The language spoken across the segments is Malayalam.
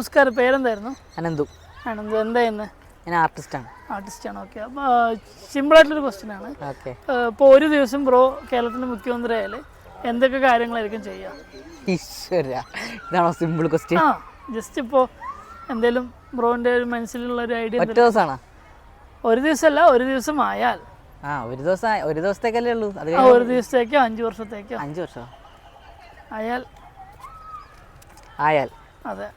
നമസ്കാരം. പേരെന്തായിരുന്നു? അനന്തു. അനന്തു എന്താ ഇന്ന്? ഞാൻ ആർട്ടിസ്റ്റാണ്. ആർട്ടിസ്റ്റാണ് ഓക്കെ. അപ്പോൾ സിമ്പിളായിട്ടുള്ളൊരു ക്വസ്റ്റ്യൻ ആണ് ഓക്കെ ഇപ്പോൾ ഒരു ദിവസം ബ്രോ കേരളത്തിന്റെ മുഖ്യമന്ത്രി ആയാൽ എന്തൊക്കെ കാര്യങ്ങളായിരിക്കും ചെയ്യുക ഈശ്വര. ഇതാണോ സിമ്പിൾ ക്വസ്റ്റ്യൻ? ആ ജസ്റ്റ് ഇപ്പോ എന്തേലും ബ്രോന്റെ ഒരു മനസ്സിലുള്ള ഒരു ഐഡിയ ഒറ്റ ദിവസമാണോ ഒരു ദിവസമല്ല ഒരു ദിവസം ആയാൽ ആ ഒരു ദിവസം ഒരു ദിവസത്തേക്കല്ലേ ഉള്ളൂ. അത് ഒരു ദിവസത്തേക്കോ അഞ്ച് വർഷത്തേക്കോ? അഞ്ച് വർഷം? ആയാൽ ആയാൽ. അതെ.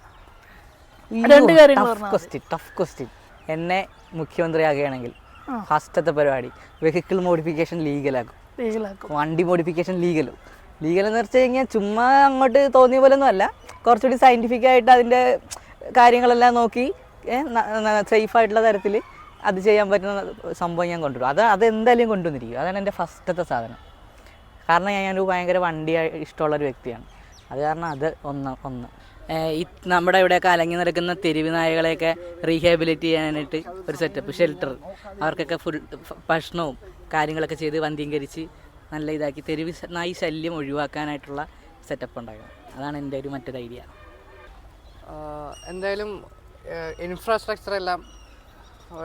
രണ്ട് കാര്യങ്ങൾ ക്വസ്റ്റ്യൻ ടഫ് ക്വസ്റ്റ്യൻ എന്നെ മുഖ്യമന്ത്രിയാകുകയാണെങ്കിൽ. ഫസ്റ്റത്തെ പരിപാടി വെഹിക്കിൾ മോഡിഫിക്കേഷൻ ലീഗലാക്കും വണ്ടി മോഡിഫിക്കേഷൻ ലീഗലും ലീഗൽ എന്ന് വെച്ച് കഴിഞ്ഞാൽ ചുമ്മാ അങ്ങോട്ട് തോന്നിയ പോലെ ഒന്നും അല്ല. കുറച്ചുകൂടി സയന്റിഫിക് ആയിട്ട് അതിന്റെ കാര്യങ്ങളെല്ലാം നോക്കി സേഫ് ആയിട്ടുള്ള തരത്തിൽ അത് ചെയ്യാൻ പറ്റുന്ന സംഭവം ഞാൻ കൊണ്ടുവരും. അത് അത് എന്തായാലും കൊണ്ടുവന്നിരിക്കും. അതാണ് എന്റെ ഫസ്റ്റത്തെ സാധനം. കാരണം ഞാൻ ഒരു ഭയങ്കര വണ്ടി ഇഷ്ടമുള്ള ഒരു വ്യക്തിയാണ്. അത് കാരണം അത് ഒന്ന് ഒന്ന്. ഈ നമ്മുടെ ഇവിടെയൊക്കെ അലങ്ങി നടക്കുന്ന തെരുവ് നായകളെയൊക്കെ റീഹാബിലിറ്റ് ചെയ്യാനായിട്ട് ഒരു സെറ്റപ്പ് ഷെൽട്ടർ അവർക്കൊക്കെ ഫുൾ ഭക്ഷണവും കാര്യങ്ങളൊക്കെ ചെയ്ത് വന്ധീകരിച്ച് നല്ല ഇതാക്കി തെരുവ് നായി ശല്യം ഒഴിവാക്കാനായിട്ടുള്ള സെറ്റപ്പ് ഉണ്ടാക്കണം. അതാണ് എന്റെ ഒരു മറ്റൊരു ഐഡിയ എന്തായാലും ഇൻഫ്രാസ്ട്രക്ചർ എല്ലാം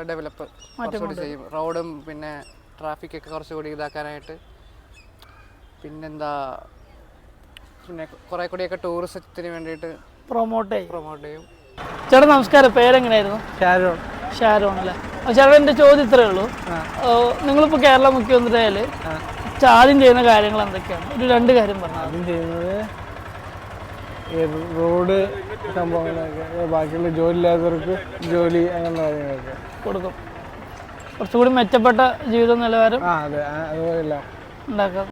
ഡെവലപ്പ് കുറച്ചുകൂടി ചെയ്യും. റോഡും പിന്നെ ട്രാഫിക്കൊക്കെ കുറച്ചുകൂടി ഇതാക്കാനായിട്ട്. പിന്നെന്താ പിന്നെ കുറെ കൂടിയൊക്കെ ടൂറിസത്തിന് വേണ്ടിയിട്ട് പ്രൊമോട്ട് ചെയ്യും. പ്രൊമോട്ട് ചെയ്യും. ചേട്ടാ നമസ്കാരം. പേരെങ്ങനെയായിരുന്നു? ഷാരോൺ. ഷാരോൺ അല്ലേ? അപ്പോൾ ചേട്ടാ എന്റെ ചോദ്യം ഇത്രയേ ഉള്ളൂ. നിങ്ങളിപ്പോൾ കേരള മുഖ്യമന്ത്രി ആയാൽ ആദ്യം ചെയ്യുന്ന കാര്യങ്ങൾ എന്തൊക്കെയാണ്? ഒരു രണ്ട് കാര്യം പറഞ്ഞു ആദ്യം ചെയ്യുന്നത് റോഡ് സംഭവങ്ങളൊക്കെ ബാക്കിയുള്ള ജോലി ഇല്ലാത്തവർക്ക് ജോലി അങ്ങനെയുള്ള കാര്യങ്ങളൊക്കെ. കൊടുക്കും. കുറച്ചുകൂടി മെച്ചപ്പെട്ട ജീവിത നിലവാരം ആ അതെ. അതുപോലെ ഉണ്ടാക്കാം.